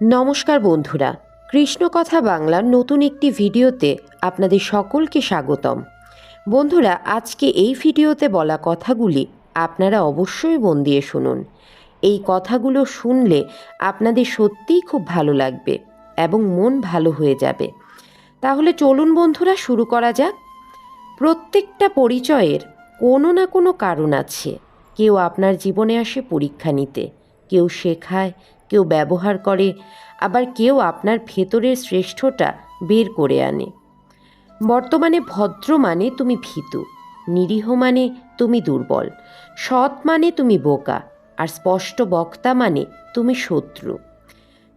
নমস্কার বন্ধুরা কৃষ্ণকথা বাংলার নতুন একটি ভিডিওতে আপনাদের সকলকে স্বাগতম। বন্ধুরা, আজকে এই ভিডিওতে বলা কথাগুলি আপনারা অবশ্যই মন দিয়ে শুনুন। এই কথাগুলো শুনলে আপনাদের সত্যিই খুব ভালো লাগবে এবং মন ভালো হয়ে যাবে। তাহলে চলুন বন্ধুরা, শুরু করা যাক। প্রত্যেকটা পরিচয়ের কোনো না কোনো কারণ আছে। কেউ আপনার জীবনে আসে পরীক্ষা নিতে, কেউ শেখায় কেউ ব্যবহার করে, আবার কেউ আপনার ভেতরের শ্রেষ্ঠটা বের করে আনে। বর্তমানে ভদ্র মানে তুমি ভীতু, নিরীহ মানে তুমি দুর্বল, সৎ মানে তুমি বোকা, আর স্পষ্ট বক্তা মানে তুমি শত্রু।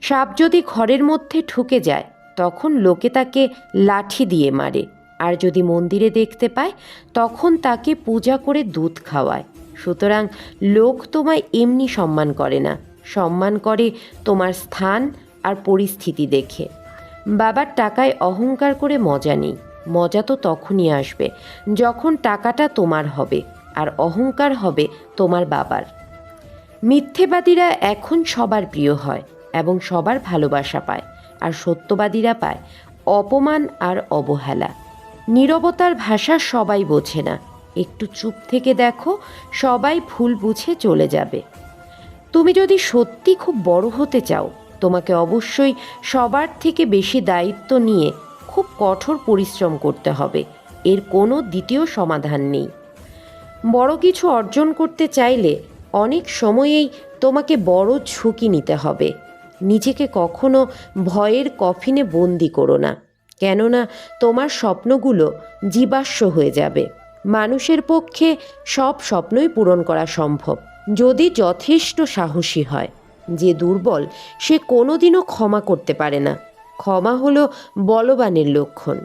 সাপ যদি ঘরের মধ্যে ঢুকে যায়, তখন লোকে তাকে লাঠি দিয়ে মারে, আর যদি মন্দিরে দেখতে পায়, তখন তাকে পূজা করে দুধ খাওয়ায়। সুতরাং লোক তোমায় এমনি সম্মান করে না। সম্মান করে তোমার স্থান আর পরিস্থিতি দেখে। বাবার টাকায় অহংকার করে মজা নেই। মজা তো তখনই আসবে যখন টাকাটা তোমার হবে আর অহংকার হবে তোমার বাবার। মিথ্যেবাদীরা এখন সবার প্রিয় হয় এবং সবার ভালোবাসা পায় আর সত্যবাদীরা পায় অপমান আর অবহেলা। নীরবতার ভাষা সবাই বোঝে না। একটু চুপ থেকে দেখো, সবাই ভুল বুঝে চলে যাবে। তুমি যদি সত্যি খুব বড় হতে চাও, তোমাকে অবশ্যই সবার থেকে বেশি দায়িত্ব নিয়ে খুব কঠোর পরিশ্রম করতে হবে। এর কোনো দ্বিতীয় সমাধান নেই। বড় কিছু অর্জন করতে চাইলে অনেক সময়েই তোমাকে বড় ঝুঁকি নিতে হবে। নিজেকে কখনো ভয়ের কফিনে বন্দি করো না, কেননা তোমার স্বপ্নগুলো জীবাশ্ম হয়ে যাবে। মানুষের পক্ষে সব স্বপ্নই পূরণ করা সম্ভব। যদি যথেষ্ট সাহসী হয়। যে দুর্বল, সে কোনোদিনও ক্ষমা করতে পারে না। ক্ষমা হলো বলবানের লক্ষণ।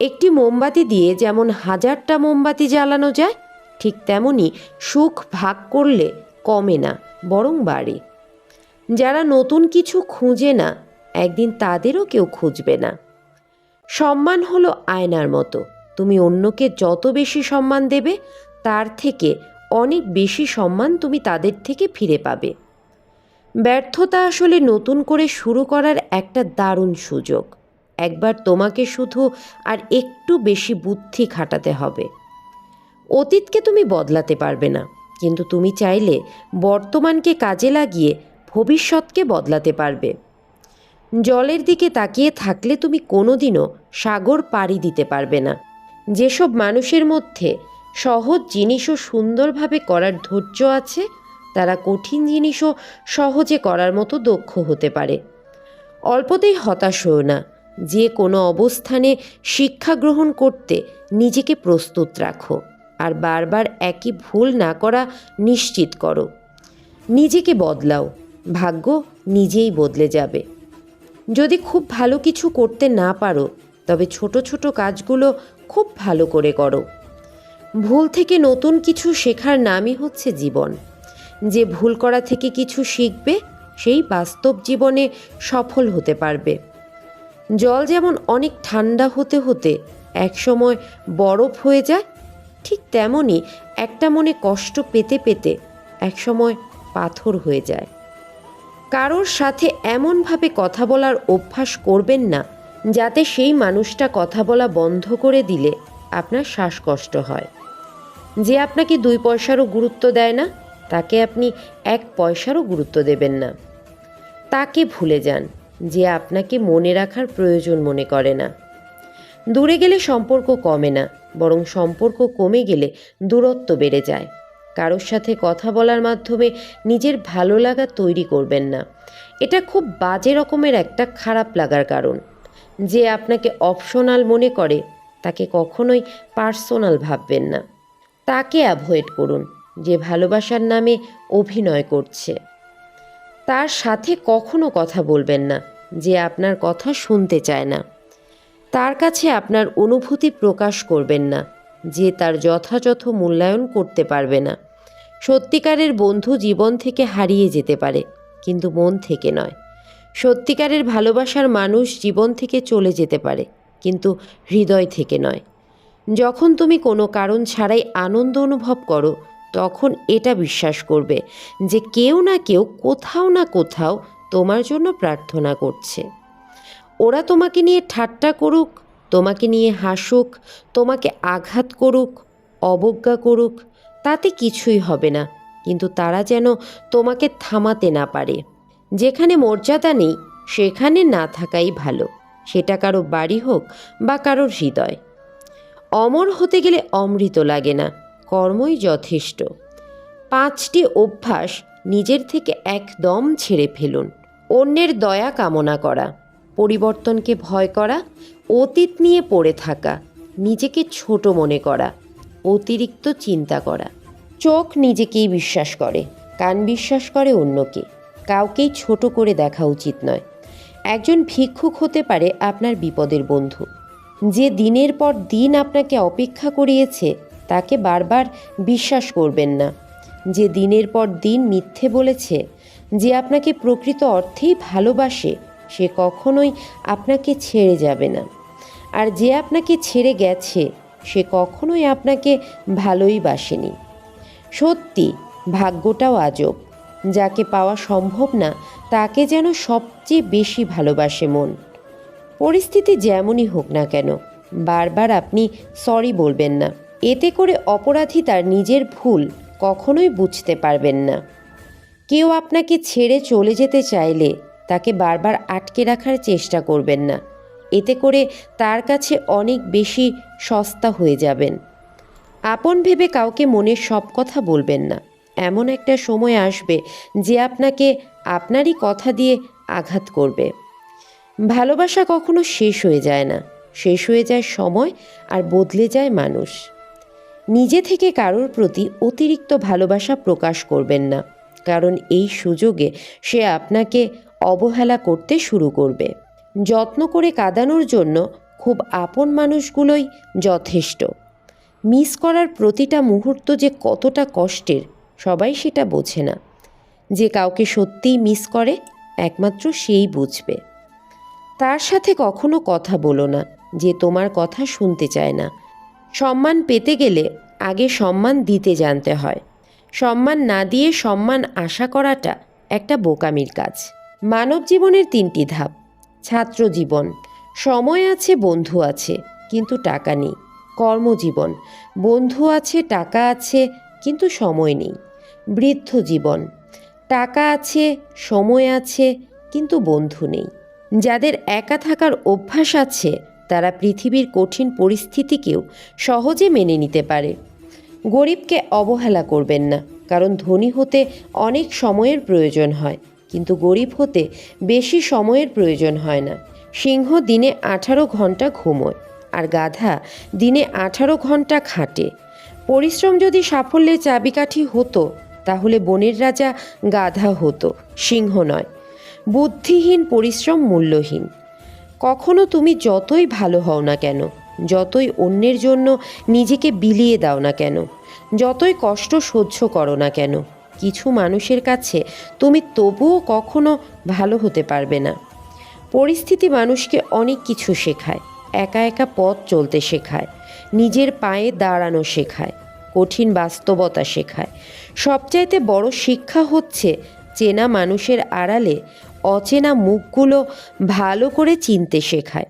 একটি মোমবাতি দিয়ে যেমন হাজারটা মোমবাতি জ্বালানো যায়, ঠিক তেমনি সুখ ভাগ করলে কমে না, বরং বাড়ে। যারা নতুন কিছু খুঁজে না, একদিন তাদেরও কেউ খুঁজবে না। সম্মান হলো আয়নার মতো। তুমি অন্যকে যত বেশি সম্মান দেবে, তার থেকে অনেক বেশি সম্মান তুমি তাদের থেকে ফিরে পাবে। ব্যর্থতা আসলে নতুন করে শুরু করার একটা দারুণ সুযোগ। একবার তোমাকে শুধু আর একটু বেশি বুদ্ধি খাটাতে হবে। অতীতকে তুমি বদলাতে পারবে না, কিন্তু তুমি চাইলে বর্তমানকে কাজে লাগিয়ে ভবিষ্যৎকে বদলাতে পারবে। জলের দিকে তাকিয়ে থাকলে তুমি কোনোদিনও সাগর পাড়ি দিতে পারবে না। যেসব মানুষের মধ্যে সহজ জিনিসও সুন্দরভাবে করার ধৈর্য আছে, তারা কঠিন জিনিসও সহজে করার মতো দক্ষ হতে পারে। অল্পতেই হতাশ হও না, যে কোনো অবস্থানে শিক্ষা গ্রহণ করতে নিজেকে প্রস্তুত রাখো, আর বারবার একই ভুল না করা নিশ্চিত করো। নিজেকে বদলাও, ভাগ্য নিজেই বদলে যাবে। যদি খুব ভালো কিছু করতে না পারো, তবে ছোট ছোট কাজগুলো খুব ভালো করে করো। ভুল থেকে নতুন কিছু শেখার নামই হচ্ছে জীবন। যে ভুল করা থেকে কিছু শিখবে, সেই বাস্তব জীবনে সফল হতে পারবে। জল যেমন অনেক ঠান্ডা হতে হতে একসময় বরফ হয়ে যায়, ঠিক তেমনই একটা মনে কষ্ট পেতে পেতে একসময় পাথর হয়ে যায়। কারোর সাথে এমনভাবে কথা বলার অভ্যাস করবেন না, যাতে সেই মানুষটা কথা বলা বন্ধ করে দিলে আপনার শ্বাসকষ্ট হয়। যে আপনাকে দুই পয়সারও গুরুত্ব দেয় না, তাকে আপনি এক পয়সারও গুরুত্ব দেবেন না। তাকে ভুলে যান, যে আপনাকে মনে রাখার প্রয়োজন মনে করে না। দূরে গেলে সম্পর্ক কমে না, বরং সম্পর্ক কমে গেলে দূরত্ব বেড়ে যায়। কারোর সাথে কথা বলার মাধ্যমে নিজের ভালো লাগা তৈরি করবেন না। এটা খুব বাজে রকমের একটা খারাপ লাগার কারণ। যে আপনাকে অপশনাল মনে করে, তাকে কখনোই পার্সোনাল ভাববেন না। তাকে অ্যাভয়েড করুন, যে ভালোবাসার নামে অভিনয় করছে। তার সাথে কখনো কথা বলবেন না, যে আপনার কথা শুনতে চায় না। তার কাছে আপনার অনুভূতি প্রকাশ করবেন না, যে তার যথাযথ মূল্যায়ন করতে পারবে না। সত্যিকারের বন্ধু জীবন থেকে হারিয়ে যেতে পারে, কিন্তু মন থেকে নয়। সত্যিকারের ভালোবাসার মানুষ জীবন থেকে চলে যেতে পারে, কিন্তু হৃদয় থেকে নয়। যখন তুমি কোনো কারণ ছাড়াই আনন্দ অনুভব করো, তখন এটা বিশ্বাস করবে যে কেউ না কেউ কোথাও না কোথাও তোমার জন্য প্রার্থনা করছে। ওরা তোমাকে নিয়ে ঠাট্টা করুক, তোমাকে নিয়ে হাসুক, তোমাকে আঘাত করুক, অবজ্ঞা করুক, তাতে কিছুই হবে না, কিন্তু তারা যেন তোমাকে থামাতে না পারে। যেখানে মর্যাদা নেই, সেখানে না থাকাই ভালো। সেটা কারও বাড়ি হোক বা কারোর হৃদয়। অমর হতে গেলে অমৃত লাগে না, কর্মই যথেষ্ট। পাঁচটি অভ্যাস নিজের থেকে একদম ছেড়ে ফেলুন। অন্যের দয়া কামনা করা, পরিবর্তনকে ভয় করা, অতীত নিয়ে পড়ে থাকা, নিজেকে ছোট মনে করা, অতিরিক্ত চিন্তা করা। চোখ নিজেকেই বিশ্বাস করে, কান বিশ্বাস করে অন্যকে। কাউকেই ছোট করে দেখা উচিত নয়। একজন ভিক্ষুক হতে পারে আপনার বিপদের বন্ধু। যে দিনের পর দিন আপনাকে অপেক্ষা করিয়েছে, তাকে বারবার বিশ্বাস করবেন না। যে দিনের পর দিন মিথ্যে বলেছে, যে আপনাকে প্রকৃত অর্থেই ভালোবাসে, সে কখনোই আপনাকে ছেড়ে যাবে না। আর যে আপনাকে ছেড়ে গেছে, সে কখনোই আপনাকে ভালোই বাসেনি। সত্যি, ভাগ্যটাও আজব। যাকে পাওয়া সম্ভব না, তাকে যেন সবচেয়ে বেশি ভালোবাসে মন। পরিস্থিতি যেমনই হোক না কেন, বারবার আপনি সরি বলবেন না। এতে করে অপরাধী তার নিজের ভুল কখনোই বুঝতে পারবেন না। কেউ আপনাকে ছেড়ে চলে যেতে চাইলে তাকে বারবার আটকে রাখার চেষ্টা করবেন না। এতে করে তার কাছে অনেক বেশি সস্তা হয়ে যাবেন। আপন ভেবে কাউকে মনের সব কথা বলবেন না। এমন একটা সময় আসবে যে আপনাকে আপনারই কথা দিয়ে আঘাত করবে। ভালোবাসা কখনো শেষ হয়ে যায় না। শেষ হয়ে যায় সময় আর বদলে যায় মানুষ। নিজে থেকে কারোর প্রতি অতিরিক্ত ভালোবাসা প্রকাশ করবেন না, কারণ এই সুযোগে সে আপনাকে অবহেলা করতে শুরু করবে। যত্ন করে কাঁদানোর জন্য খুব আপন মানুষগুলোই যথেষ্ট। মিস করার প্রতিটা মুহূর্ত যে কতটা কষ্টের, সবাই সেটা বোঝে না। যে কাউকে সত্যিই মিস করে, একমাত্র সেই বুঝবে। তার সাথে কখনো কথা বলো না, যে তোমার কথা শুনতে চায় না। সম্মান পেতে গেলে আগে সম্মান দিতে জানতে হয়। সম্মান না দিয়ে সম্মান আশা করাটা একটা বোকামির কাজ। মানব জীবনের তিনটি ধাপ। ছাত্র জীবন। সময় আছে, বন্ধু আছে, কিন্তু টাকা নেই। কর্মজীবন। বন্ধু আছে, টাকা আছে, কিন্তু সময় নেই। বৃদ্ধ জীবন। টাকা আছে, সময় আছে, কিন্তু বন্ধু নেই। যাদের একা থাকার অভ্যাস আছে, তারা পৃথিবীর কঠিন পরিস্থিতিকেও সহজে মেনে নিতে পারে। গরিবকে অবহেলা করবেন না, কারণ ধনী হতে অনেক সময়ের প্রয়োজন হয়, কিন্তু গরিব হতে বেশি সময়ের প্রয়োজন হয় না। সিংহ দিনে আঠারো ঘণ্টা ঘুমোয়, আর গাধা দিনে আঠারো ঘণ্টা খাটে। পরিশ্রম যদি সাফল্যের চাবিকাঠি হতো, তাহলে বনের রাজা গাধা হতো, সিংহ নয়। বুদ্ধিহীন, পরিশ্রম মূল্যহীন। কখনো তুমি যতই ভালো হও না কেন, যতই অন্যের জন্য নিজেকে বিলিয়ে দাও না কেন, যতই কষ্ট সহ্য করো না কেন, কিছু মানুষের কাছে তুমি তবুও কখনো ভালো হতে পারবে না। পরিস্থিতি মানুষকে অনেক কিছু শেখায়, একা একা পথ চলতে শেখায়, নিজের পায়ে দাঁড়ানো শেখায়, কঠিন বাস্তবতা শেখায়। সবচাইতে বড় শিক্ষা হচ্ছে, চেনা মানুষের আড়ালে অচেনা মুখগুলো ভালো করে চিনতে শেখায়।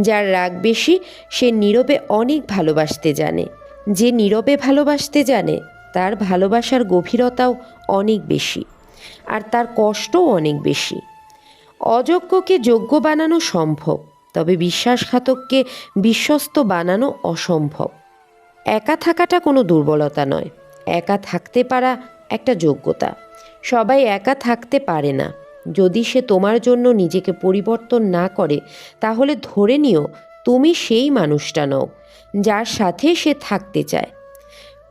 যার রাগ বেশি, সে নীরবে অনেক ভালোবাসতে জানে। যে নীরবে ভালোবাসতে জানে, তার ভালোবাসার গভীরতাও অনেক বেশি, আর তার কষ্টও অনেক বেশি। অযোগ্যকে যোগ্য বানানো সম্ভব, তবে বিশ্বাসঘাতককে বিশ্বস্ত বানানো অসম্ভব। একা থাকাটা কোনো দুর্বলতা নয়। একা থাকতে পারা একটা যোগ্যতা। সবাই একা থাকতে পারে না। যদি সে তোমার জন্য নিজেকে পরিবর্তন না করে, তাহলে ধরে নিও তুমি সেই মানুষটা নও, যার সাথে সে থাকতে চায়।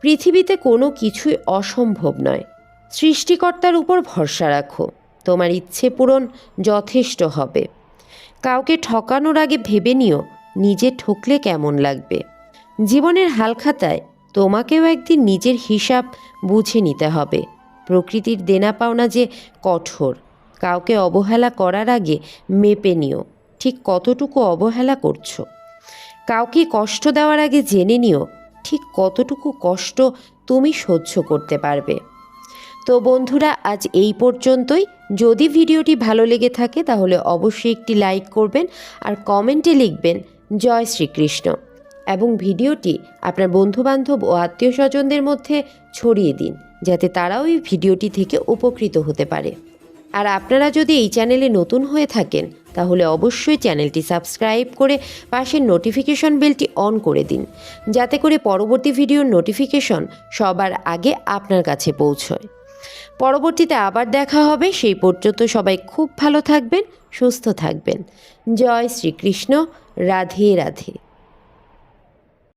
পৃথিবীতে কোনো কিছুই অসম্ভব নয়। সৃষ্টিকর্তার উপর ভরসা রাখো, তোমার ইচ্ছে পূরণ যথেষ্ট হবে। কাউকে ঠকানোর আগে ভেবে নিও নিজে ঠকলে কেমন লাগবে। জীবনের হালখাতায় তোমাকেও একদিন নিজের হিসাব বুঝে নিতে হবে। প্রকৃতির দেনা পাওনা যে কঠোর। কাউকে অবহেলা করার আগে মেপে নিও। ঠিক কতটুকু অবহেলা করছ? কাউকে কষ্ট দেওয়ার আগে জেনে নিও, ঠিক কতটুকু কষ্ট তুমি সহ্য করতে পারবে। তো বন্ধুরা, আজ এই পর্যন্তই। যদি ভিডিওটি ভালো লেগে থাকে, তাহলে অবশ্যই একটি লাইক করবেন আর কমেন্টে লিখবেন, জয় শ্রীকৃষ্ণ। এবং ভিডিওটি আপনার বন্ধুবান্ধব ও আত্মীয় স্বজনদের মধ্যে ছড়িয়ে দিন, যাতে তারাও এই ভিডিওটি থেকে উপকৃত হতে পারে। আর আপনারা যদি এই চ্যানেলে নতুন হয়ে থাকেন, তাহলে অবশ্যই চ্যানেলটি সাবস্ক্রাইব করে পাশের নোটিফিকেশন বেলটি অন করে দিন, যাতে করে পরবর্তী ভিডিওর নোটিফিকেশন সবার আগে আপনার কাছে পৌঁছয়। পরবর্তীতে আবার দেখা হবে, সেই পর্যন্ত সবাই খুব ভালো থাকবেন, সুস্থ থাকবেন। জয় শ্রীকৃষ্ণ, রাধে রাধে।